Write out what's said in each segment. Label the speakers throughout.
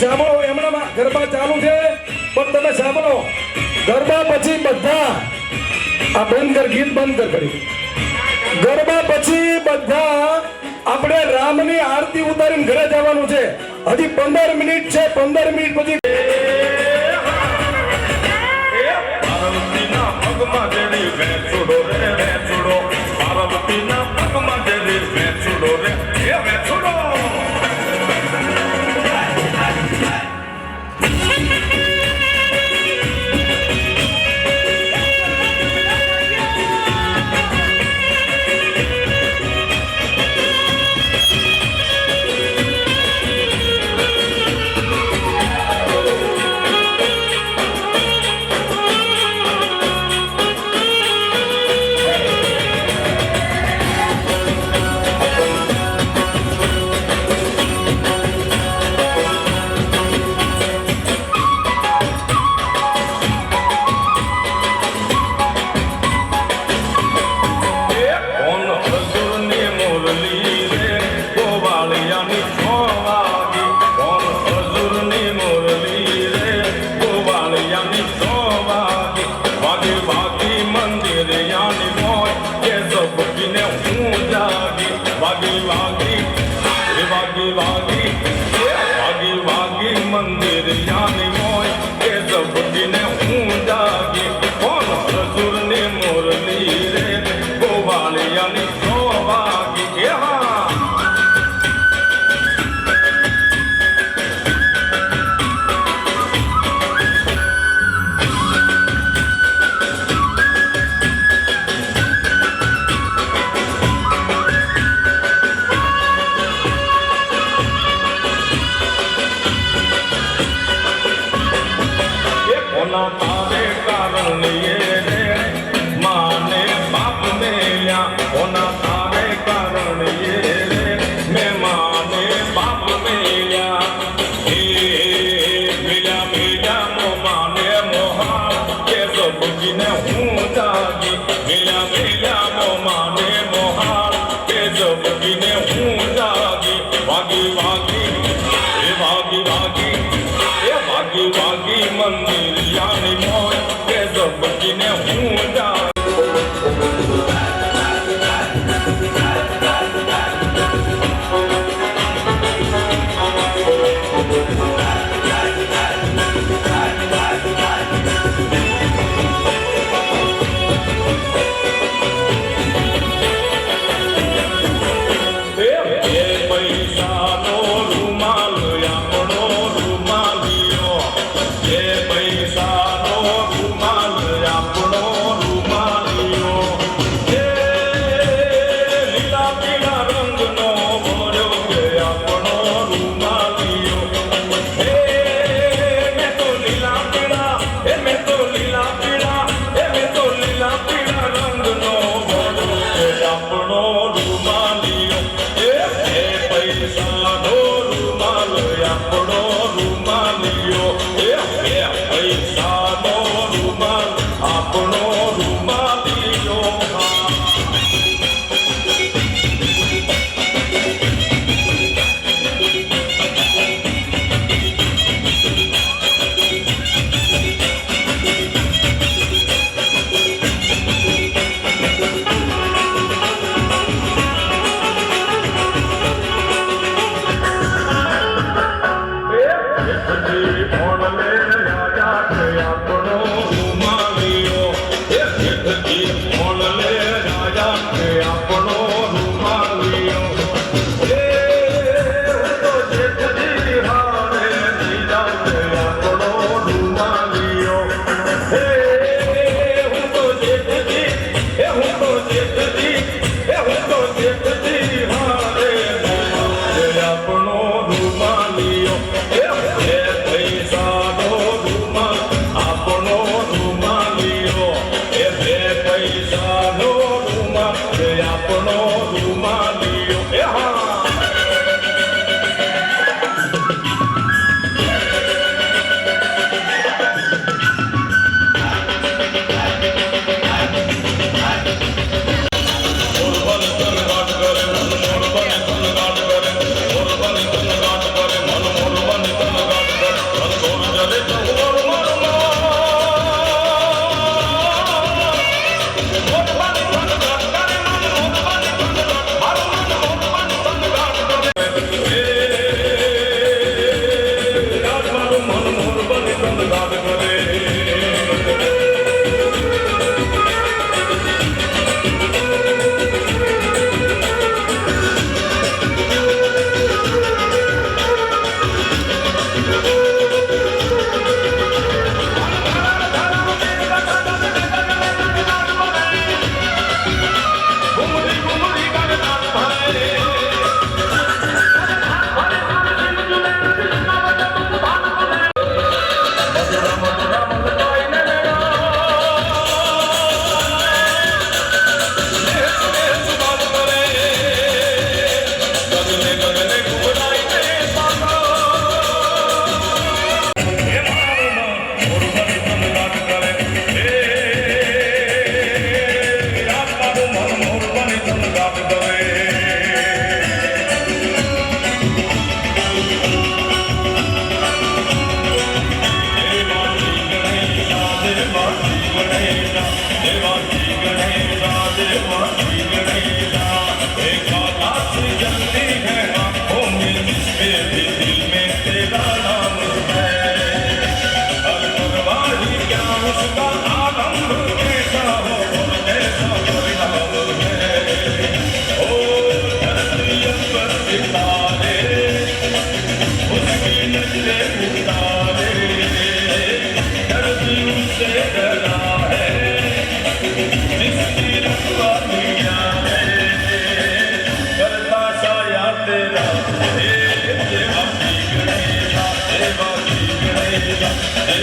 Speaker 1: સાંભળો એમણામાં ગરબા ચાલુ છે, પણ તમે સાંભળો. ગરબા પછી બધા આ બંધ કર, ગીત બંધ કરી ગરબા પછી બધા આપણે રામની આરતી ઉતારીને ઘરે જવાનું છે. હજી પંદર મિનિટ છે, પંદર મિનિટ પછી
Speaker 2: વાગી વાગી એ વાગી વાગી એ વાગી વાગી મંદિર યાની મોજ કે ઝબકીને હું જા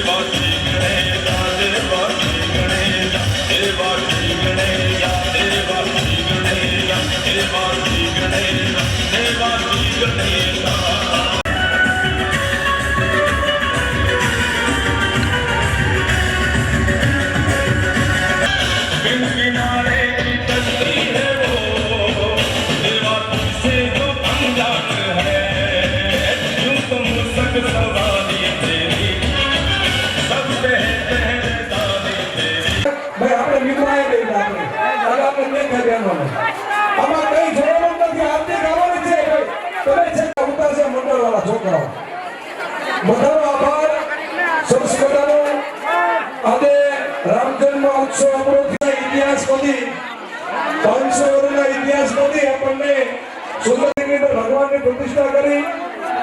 Speaker 3: Bye.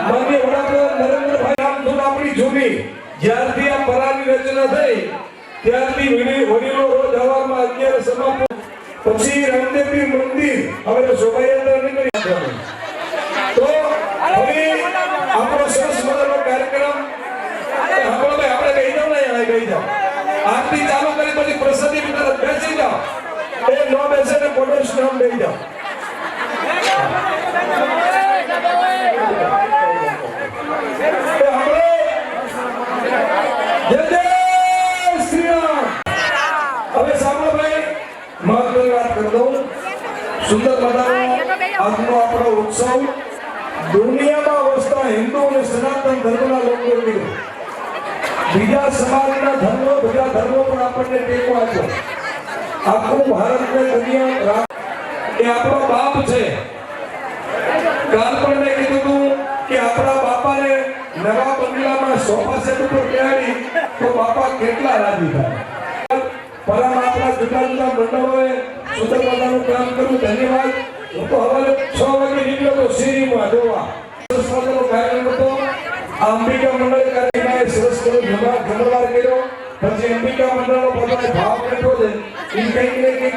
Speaker 3: માનનીય વડાપ્રધાન નરેન્દ્રભાઈ રામધૂન આપણી જૂની, જ્યારથી આ પરાની રચના થઈ, ત્યારથી વડી- વડીલો રોજ હવામાં અત્યારે સમાપ્ત પછી રામદેવપીર મંદિર, હવે શોભાયાત્રા નીકળી. તો હવે આપણો સરસ મજાનો કાર્યક્રમ આપણે આપણે કહી જાવ ને કહી જાવ આરતી ચાલુ કરી, પછી પ્રસાદી વિતરણ બેસી જાઓ. એ ન બેસે ને પોટેશ નામ લઈ જાઓ એ આપણે જય જય શ્રી રામ હવે સાંભળો ભાઈ મહત્વની વાત કરી દઉં સુંદર મજાનો આજનો આપણો ઉત્સવ દુનિયામાં વસતા હિન્દુ અને સનાતન ધર્મના લોકો બીજા સમાજના ધર્મો બીજા ધર્મો પણ આપણને ટેકો આપ્યો. આખું ભારત ને દુનિયા એ આપણો બાપ છે. કાલ કીધું હતું કે આપણા બાપાને નવા બંગલામાં સોફા સેટ ઉપર બેહાડી તો બાપા કેટલા રાજી થાય. પરમ આપણા જુદા જુદા મંડળોએ સુંદર મજાનું કામ કર્યું ધન્યવાદ. હું તો હવારે છ વાગે નીકળ્યો તો શેરીમાં જોવા. સરસ મજાનો કાર્યક્રમ હતો આ અંબિકા મંડળ કાર્યક્રમે સરસ કર્યો જમા જમણવાર કર્યો. પછી અંબિકા મંડળનો પોતાનો ભાવ બેઠો છે. એ કંઈક ને કંઈક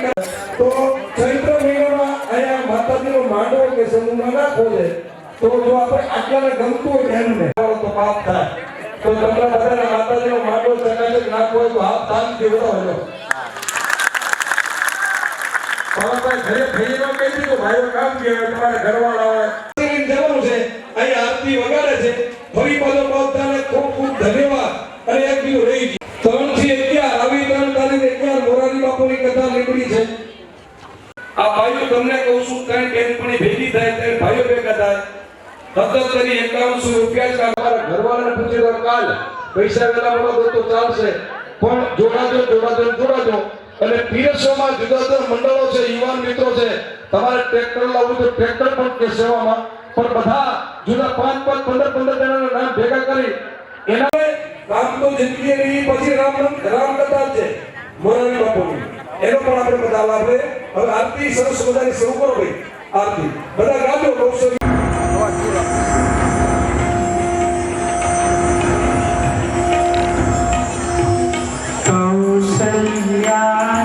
Speaker 3: તો ચૈત્ર મહિનામાં અહીંયા માતાજીનો માંડવો કે સમૂહમાં નાખો છે, તો જો આપણે આટલાને ગમતું હોય એમને. તો પાપ થાય તો તમને બધાને માતાજીનો માંડવો ચકાચક નાખવો હોય તો હાથ તાનથી વધાવો બાબાભાઈ ઘરે કહી ભાઈઓ કામ કે તમારા ઘરવાળા જવાનું છે અહીં આરતી વગાડે છે. ફરી પાછો બધાને ખૂબ ખૂબ ધન્યવાદ. અને એક બીજું રહી ગયું. ત્રણથી અગિયાર, આવી ત્રણ તારીખ અગિયાર મોરારી બાપુની કથા નીકળી છે. આ ભાઈઓ તમને કહું છું કઈ બેનપણી ભેગી થાય ત્યારે ભાઈઓ ભેગા થાય. સત્તરી એકાવનસો રૂપિયા જ અમારા ઘરવાળાને પૂછી લો કાલ પૈસા વેલા મળો તો ચાલશે. પણ જોડાજો જોડાજો જોડાજો. અને પીએસઓમાં જુદા જુદા મંડળો છે, યુવાન મિત્રો છે. તમારે ટ્રેક્ટર લાવવું તો ટ્રેક્ટર પણ કે સેવામાં. પણ બધા જુદા પાંચ પાંચ, પંદર પંદર જણાના નામ ભેગા કરી એના રામ તો જિંદગી રહી, પછી રામ રામ કથા છે મોરારી બાપુની. એનો પણ આપણે બધા લાભ હવે આરતી સરસ મજાની શરૂ કરો ભાઈ, આરતી. બધા ગાજો બહુ
Speaker 4: Obrigado.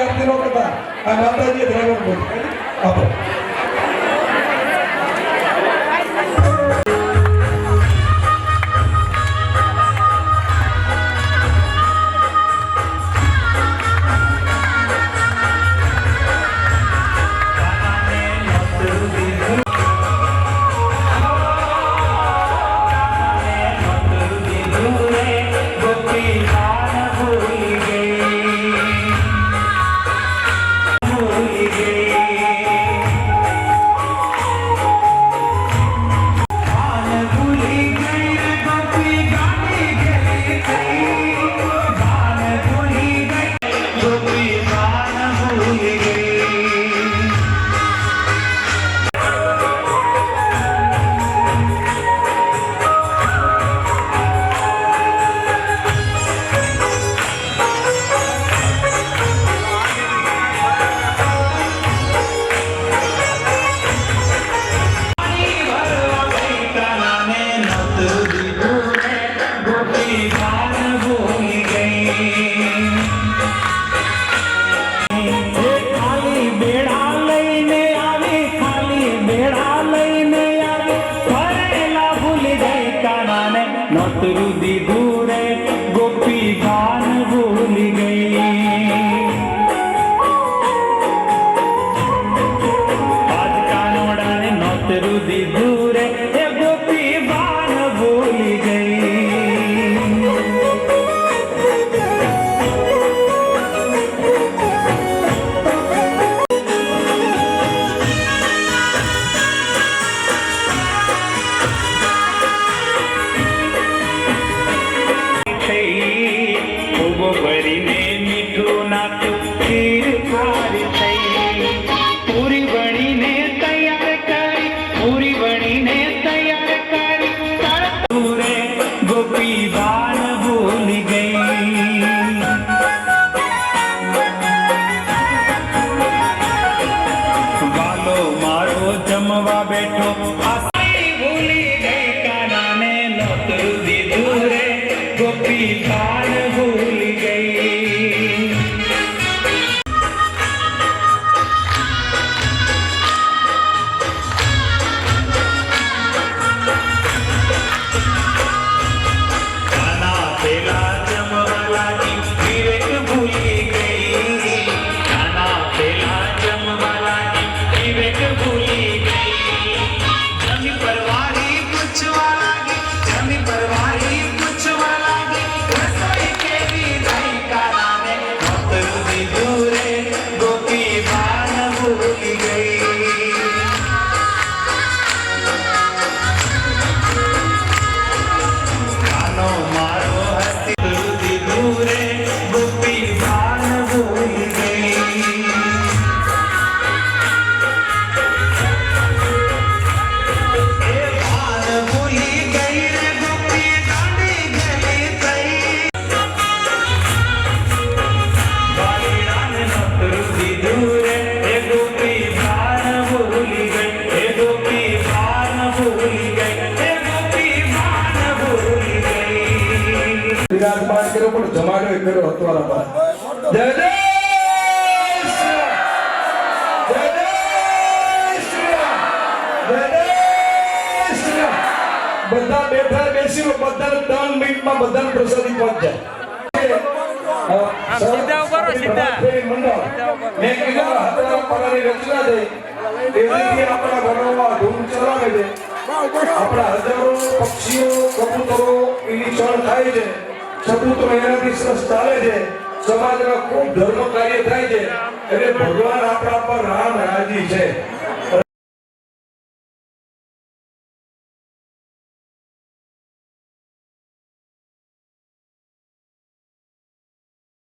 Speaker 4: આરતી નો કરતા આ માતાજી ડ્રાઈવર બોલ આપો બેઠા
Speaker 3: માં બધાને ત્રણ મિનિટમાં બધાને પ્રસાદી પહોંચ. જાય
Speaker 5: સીધા ઊભા રહો, સીધા.
Speaker 3: મેં કીધું હતવારા પરાની રચના થઈ એવી રીતે આપણા ઘરોમાં ધૂમ ચલાવે છે. આપણા હજારો પક્ષીઓ કબૂતરો એની ચણ થાય છે. સપૂતો એનાથી સરસ ચાલે છે. સમાજમાં ખૂબ ધર્મ કાર્ય થાય છે. એટલે ભગવાન આપણા પર રામ રાજી છે.